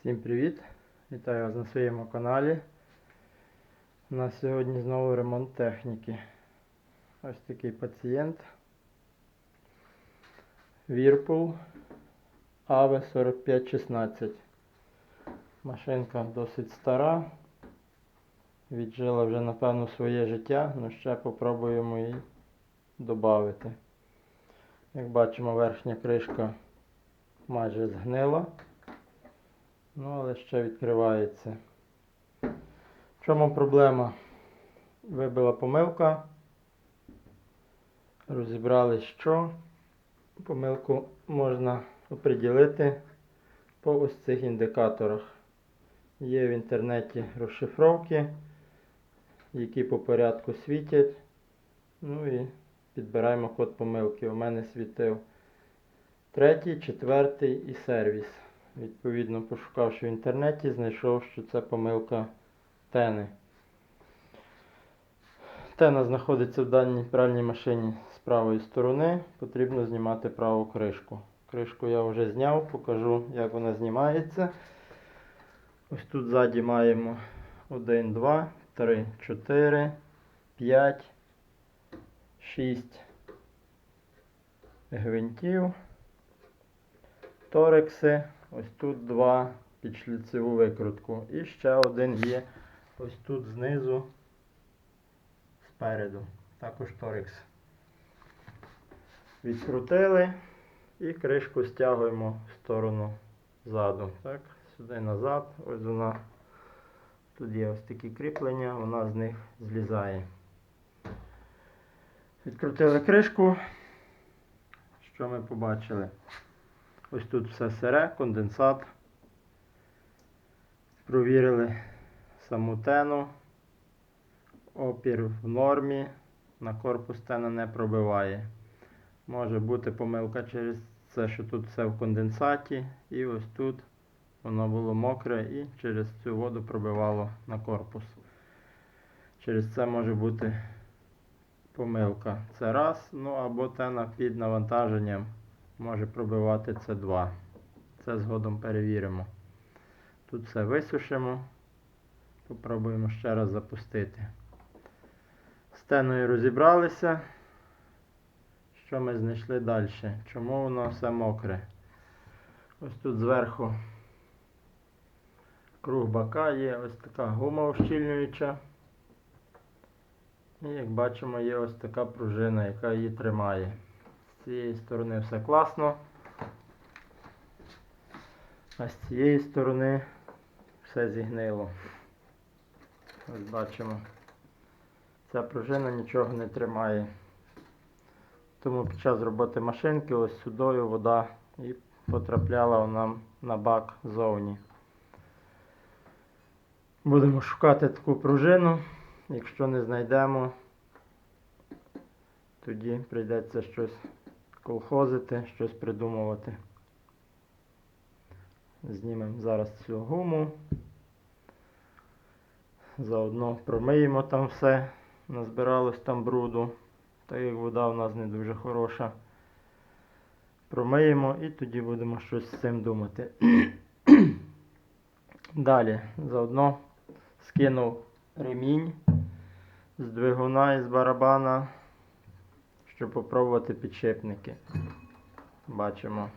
Всім привіт! Вітаю вас на своєму каналі. У нас сьогодні знову ремонт техніки. Ось такий пацієнт. Whirlpool AV4516. Машинка досить стара. Віджила вже напевно своє життя, але ще попробуємо її додати. Як бачимо, верхня кришка майже згнила. Ну, але ще відкривається. В чому проблема? Вибила помилка. Розібрали що. Помилку можна оприділити по ось цих індикаторах. Є в інтернеті розшифровки, які по порядку світять. Ну і підбираємо код помилки. У мене світив третій, четвертий і сервіс. Відповідно, пошукавши в інтернеті, знайшов, що це помилка тени. Тена знаходиться в даній пральній машині з правої сторони. Потрібно знімати праву кришку. Кришку я вже зняв, покажу, як вона знімається. Ось тут ззаді маємо 1, 2, 3, 4, 5, 6 гвинтів, торекси. Ось тут два під шліцеву викрутку. І ще один є ось тут знизу, спереду. Також торекс. Відкрутили і кришку стягуємо в сторону ззаду. Так, сюди назад. Ось вона. Тут є ось такі кріплення, вона з них злізає. Відкрутили кришку. Що ми побачили? Ось тут все сире, конденсат. Провірили саму тену. Опір в нормі. На корпус тена не пробиває. Може бути помилка через це, що тут все в конденсаті. І ось тут воно було мокре і через цю воду пробивало на корпус. Через це може бути помилка. Це раз, ну або тена під навантаженням може пробивати це 2. Це згодом перевіримо. Тут все висушимо. Попробуємо ще раз запустити. З теною розібралися. Що ми знайшли далі? Чому воно все мокре? Ось тут зверху круг бака є ось така гума ущільнююча. І як бачимо, є ось така пружина, яка її тримає. Цієї сторони все класно. А з цієї сторони все зігнило. Ось бачимо. Ця пружина нічого не тримає. Тому під час роботи машинки ось сюдою вода і потрапляла нам на бак ззовні. Будемо шукати таку пружину. Якщо не знайдемо, тоді прийдеться щось колхозити, щось придумувати. Знімемо зараз цю гуму. Заодно промиємо там все. Назбиралось там бруду, так як вода в нас не дуже хороша. Промиємо і тоді будемо щось з цим думати. Далі, заодно скинув ремінь з двигуна і з барабана, щоб попробувати підшипники. Бачимо.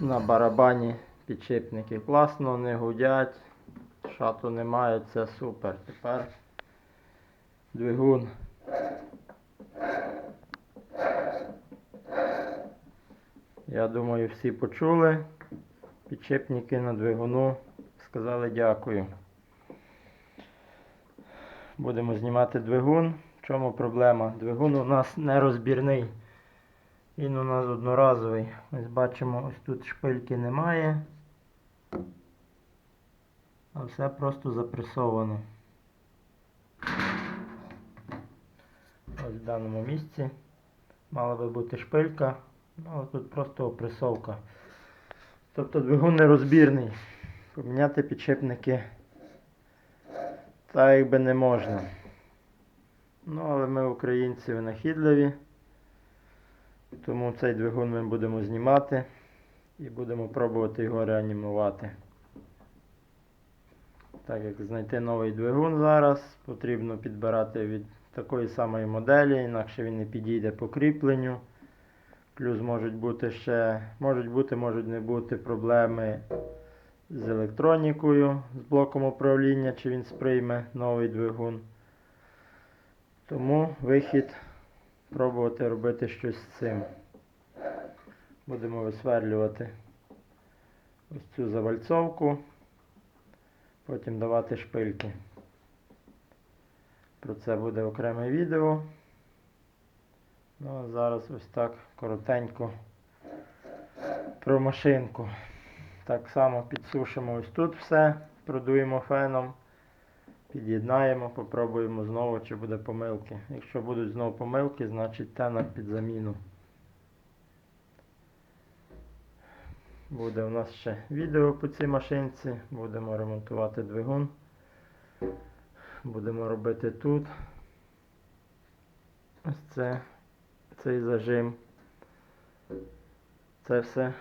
На барабані підшипники класно, не гудять, шату немає, це супер. Тепер двигун. Я думаю, всі почули. Підшипники на двигуну сказали дякую. Будемо знімати двигун. В чому проблема? Двигун у нас не розбірний. Він у нас одноразовий. Ось бачимо, ось тут шпильки немає. А все просто запресовано. Ось в даному місці мала би бути шпилька, ну але тут просто опресовка. Тобто двигун нерозбірний. Поміняти підшипники так якби не можна. Ну, але ми українці винахідливі. Тому цей двигун ми будемо знімати і будемо пробувати його реанімувати. Так як знайти новий двигун зараз, потрібно підбирати від такої самої моделі, інакше він не підійде по кріпленню. Плюс можуть бути ще, можуть бути, можуть не бути проблеми з електронікою, з блоком управління, чи він сприйме новий двигун. Тому вихід пробувати робити щось з цим. Будемо висверлювати ось цю завальцовку, потім давати шпильки. Про це буде окреме відео. Ну а зараз ось так коротенько про машинку. Так само підсушимо ось тут все, продуємо феном, під'єднаємо, попробуємо знову, чи буде помилки. Якщо будуть знову помилки, значить тенор під заміну. Буде у нас ще відео по цій машинці, будемо ремонтувати двигун. Будемо робити тут. Ось це, цей зажим. Це все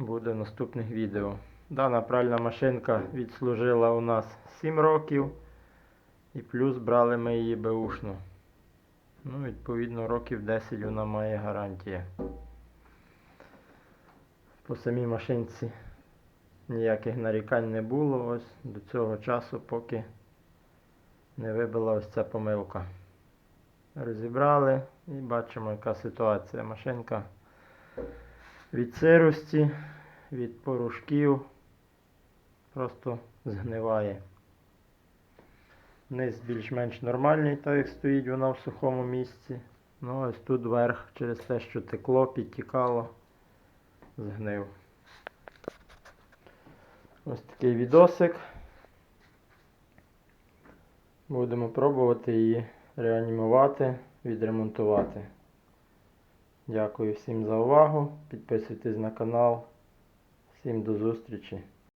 буде в наступних відео. Дана пральна машинка відслужила у нас 7 років. І плюс брали ми її беушну. Ну, відповідно, років 10 вона має гарантія. По самій машинці ніяких нарікань не було ось до цього часу, поки не вибила ось ця помилка. Розібрали і бачимо, яка ситуація. Машинка від сирості, від порушків просто згниває. Низ більш-менш нормальний, так як стоїть вона в сухому місці. Ну ось тут верх через те, що текло, підтікало, згнив. Ось такий відосик. Будемо пробувати її реанімувати, відремонтувати. Дякую всім за увагу. Підписуйтесь на канал. Всім до зустрічі.